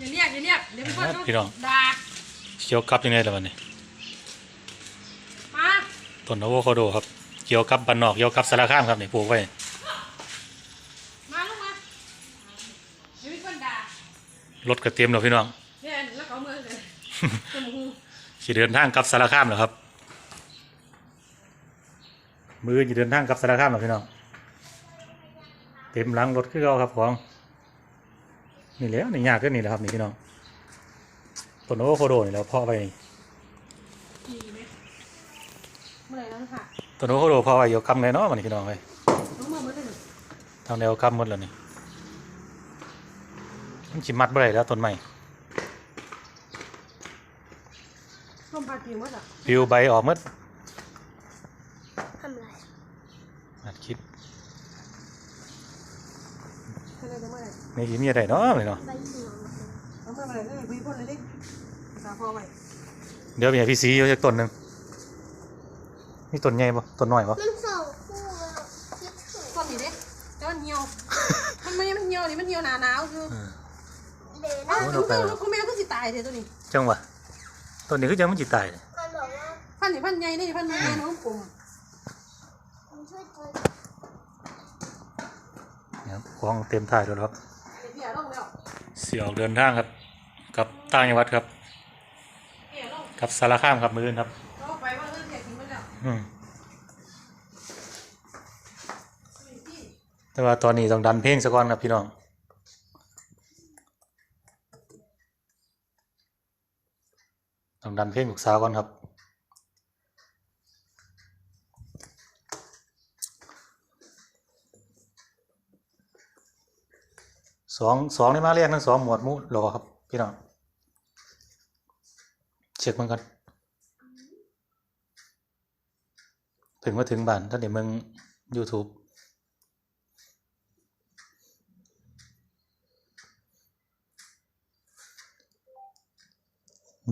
อย่าเรียกอย่าเรียกเดี๋ยวพี่เปิ้ลต้องพี่น้อง ด่าเกี่ยวกับยังไงล่ะวันนี้มาต้นอะโวคาโดครับเกี่ยวกับบ้านนอกเกี่ยวกับสารคามครับนี่ปลูกไว้มาลูกมาเดี๋ยวพี่เปิ้ลด่ารถก็เต็มแล้วพี่น้อง เนี่ยแล้วเขาเอามือเลยจมูกสิเดินทางกลับสารคามเหรอครับ มือจะเดินทางกลับสารคามเหรอพี่น้อง เต็มหลังรถคือเราครับของ นี่แหล้วนี่ยากก็นี่แหละครับนี่พี่น้องต้นอะโวคาโดนี่แหล้วพ่อไปดีไหมเมื่อไหร่นั้นค่ะต้นอะโวคาโดพ่อไปอยู่กำไงเนาะมันนี่พี่น้องเลยน้องมือมาได้หนึ่งทางแนวกำหมดแล้วนี่มันจิมัดบ่ได้แล้วต้นใหม่ส้มปลาจิ๋วมั้งอะปิวใบออกหมดทำไร อัดคลิปเมื่อ ไหร่จะเมื่อไหร่นี่สิมีอะไรเนาะนี่เนาะใบเหลืองเอาเมื่อไหร่ก็เลยพี่เปิ้ลเลยดิสาพอไว้เดี๋ยวมีให้พี่ซีอยู่จากต้นหนึ่งนี่ต้นใหญ่ปะต้นน้อยปะมันสองคู่แล้วคิดถึงต้นนี้ดิแล้วมันเหี่ยวมันไม่มันเหี่ยวนี่มันเหี่ยวหนาหนาวคือเออเดนอ้าวโอ้ยลูกเอาไปลูกแมวก็สิตายเถอะตัวนี้จังหวะต้นนี้คือจังมันจิตายเลยมันบอกว่าพันธุ์นี่พันธุ์ใหญ่นี่พันธุ์ใหญ่น้องปุ่มมั นช่วยตัวเนี่ยครับของเต็มถ่ายแล้วครับเดี๋ยวเพี้ยลงแล้วเสียออกเดินทางครับกลับต่างจังหวัดครับเพี้ยลงกลับสารคามครับมืออนครับเราไปว่าเรื่องเพี้ยทิ้งไปแล้วอืมแต่ว่าตอนนี้ต้องดันเพลงซะก่อนครับพี่น้องต้องดันเพลงลูกสาวก่อนครับ สองสองนี่มาเรียกทั้งสองหมวดมู่หรอครับ พี่น้องเช็คมันกันถึงมาถึงบ้านถ้าเดี๋ยวมึง YouTube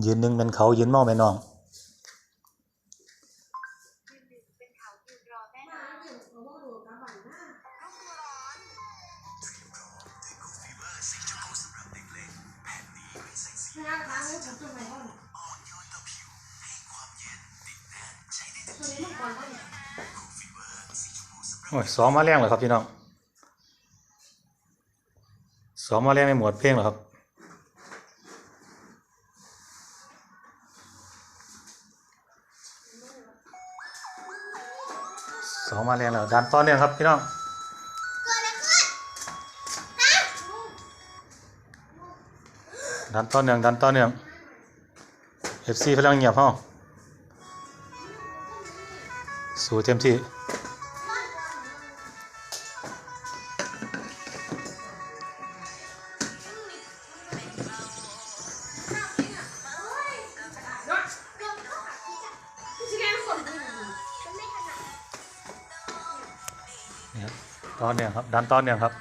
ยืนหนึ่งเป็นเขายืนเมาเป็นน้อง โอ้ยสองมาแรงเหรอครับพี่น้องสองมาแรงในหมวดเพลงเหรอครับสองมาแรงแล้วดันต่อเนื่องครับพี่น้องดันต่อเนื่องดันต่อเนื่องเอฟซีพลังเงียบห้องสู้เต็มที่ ต่อเนื่องครับดันต่อเนื่องครับ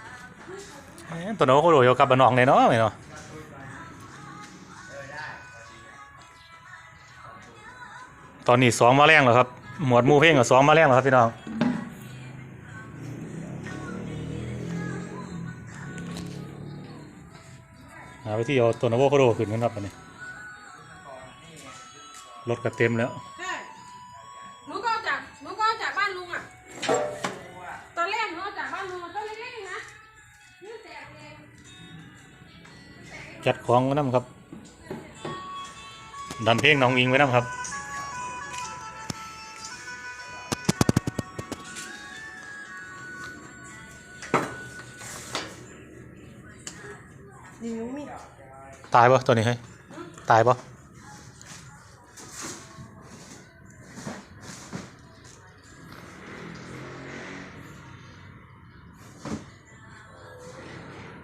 ตัวโน้ตเขาดูอยู่กับบานนองเลยเนาะไม่เนาะตอนนี้สองมาแรงแล้วครับ หมวดมูเพลงกับสองมาแรงแล้วครับพี่น้องหาไปที่เอาตัวโนโวคโดขึ้นกันครับอันนี้รถก็เต็มแล้ว จัดของไว้น้ำครับ ดันเพลงน้องอิงไว้น้ำครับนี่หนูมีตายปะตัวนี้เฮ้ยตายปะ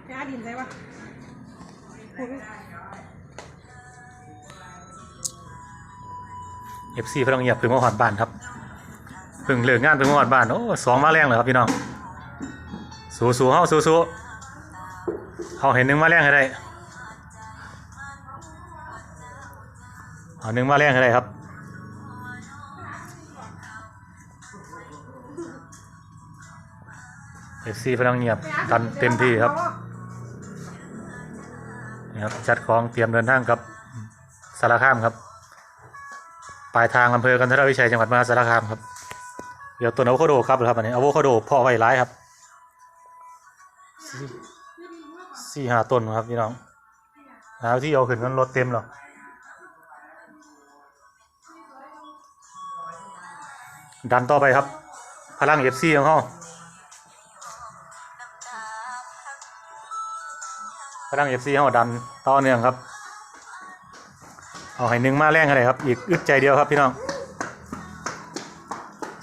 ไปหาดินใส่ปะพูดดิ เอฟซีพลังเงียบพึ่งมาหอดบ้านครับพึ่งเลิกงานพึ่งมาหอดบ้านโอ้สองมาแรงเลยครับพี่น้องสู้สู้ๆเฮาสู้สู้เอาเห็นหนึ่งมาแรงให้ได้เอาหนึ่งมาแรงให้ได้ครับเอฟซีพลังเงียบดันเต็มที่ครับ นะครับจัดของเตรียมเดินทางกับสารคามครับ ปลายทางอำเภอกันทรวิชัยจังหวัดมหาสารคามครับเดี๋ยวต้นอะโวคาโดครับครับอันนี้อะโวคาโดเพ่อไว้ร้ายครับสี่ห้าต้นครับพี่น้องหาที่เอาขึ้นกันรถเต็มหรอดันต่อไปครับ พลังเอฟซีของเขา พลังเอฟซีเขาดันต่อเนื่องครับเอาให้หนึ่งมาแรงกันเลยครับ อีกอึดใจเดียวครับพี่น้อง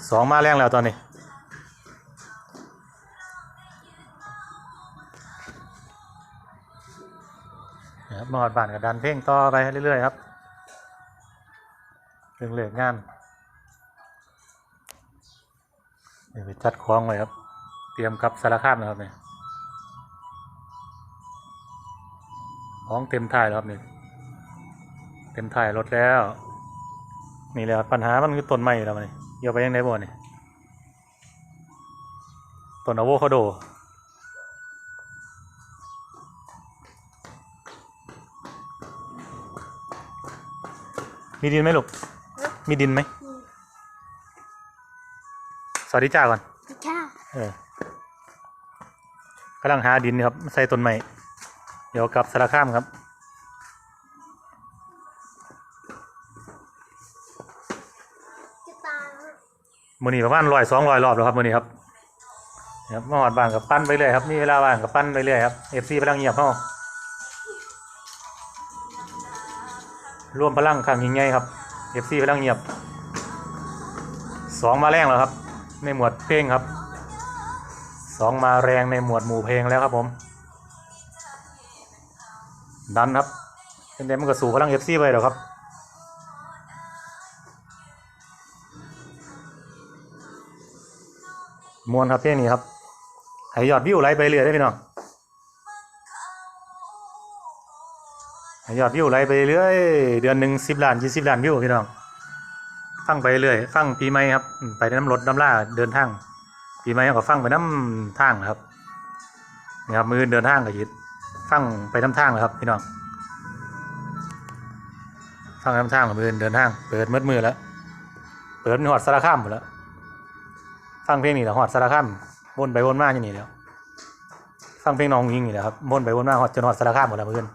สองมาแรงแล้วตอนนี้นะครับมาหอดบานกับดันเพ่งต่อไปเรื่อยๆครับเรื่องเหลือกงานเดี๋ยวไปจัดคล้องไว้ครับ เตรียมกับสารคามนะครับเนี่ย ของเต็มท้ายแล้วครับนี่เต็มถ่ายรถแล้ว นี่แหละครับปัญหามันคือต้นไม้แล้วมันเกี่ยวไปยังไงบ่เนี่ยต้นอะโวคาโดมีดินไหมลูก มีดินไหม สวัสดีจ้าก่อนค่ะเออกำลังหาดินครับ ใส่ต้นไม้ เดี๋ยวกลับสารคามครับมือนี้ประมาณร้อยสองร้อยรอบแล้วครับมือนี้ครับครับมาหอดบ้านกับปั้นไปเรื่อยครับมีเวลาว่างกับปั้นไปเรื่อยครับเอฟซีพลังเงียบเข้ารวมพลังข้างยิงไงครับเอฟซีพลังเงียบสองมาแรงแล้วครับ ในหมวดเพลงครับสองมาแรงในหมวดหมู่เพลงแล้วครับผม ดันครับเป็นเดมันก็สู่พลังเอฟซีไปแล้วครับมวนครับเพลงนี้ครับให้ยอดวิวไหลไปเรื่อยได้พี่น้องให้ยอดวิวไหลไปเรื่อยเดือนหนึ่งสิบล้านยี่สิบล้านวิวพี่น้องฟังไปเรื่อยฟังปีใหม่ครับไปน้ำรถน้ำล่าเดินทางปีใหม่ก็ฟังไปน้ำทางนะครับนี่ครับมือเดินทางก็ยิด ฟังไปน้ำทางนะครับพี่น้องฟังน้ำทางกับมือเดินทาง เปิดมืดมือแล้ว เปิดหอดสารข้ามหมดแล้วฟังเพลงนี่แหละฮอดสารคามวนไปวนมาอย่างนี้แล้วฟังเพลงน้องยิงนี่แหละครับวนไปวนมาฮอดจนฮอดสารคามหมดแล้วเพื่อน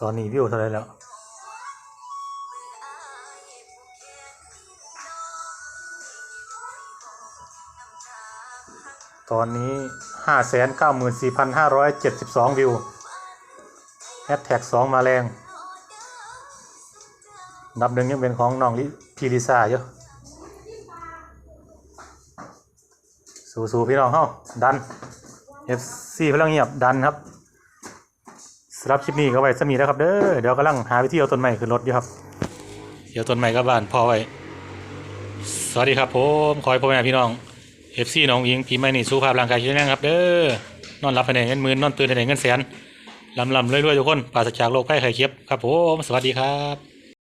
ตอนนี้วิวเท่าไหรแล้ว สิบสองวิวแฮชแท็กสองมาแรงนดับหนึ่งยังเป็นของน้องลิพีลิซ่าอยู่สู้ๆพี่น้องเฮาดัน FC พลังเงียบดันครับสำหรับคลิปนี้ก็ไว้สมีแล้วครับเด้อเดี๋ยวกำลังหาวิธีเอาต้นไม้ขึ้นรถอยู่ครับ เดี๋ยวต้นไม้กลับบ้านพอไว้ สวัสดีครับผม ขอให้พ่อแม่พี่น้อง เอฟซีน้องยิงพีไม่นี่สู้ภาพร่างกายแข็งแรงครับ เด้อนอนรับภายในเงินหมื่นนอนตื่นภายในเงินแสนลำลำรวยๆทุกคนปราศจากโรคภัยไข้เจ็บครับผมสวัสดีครับ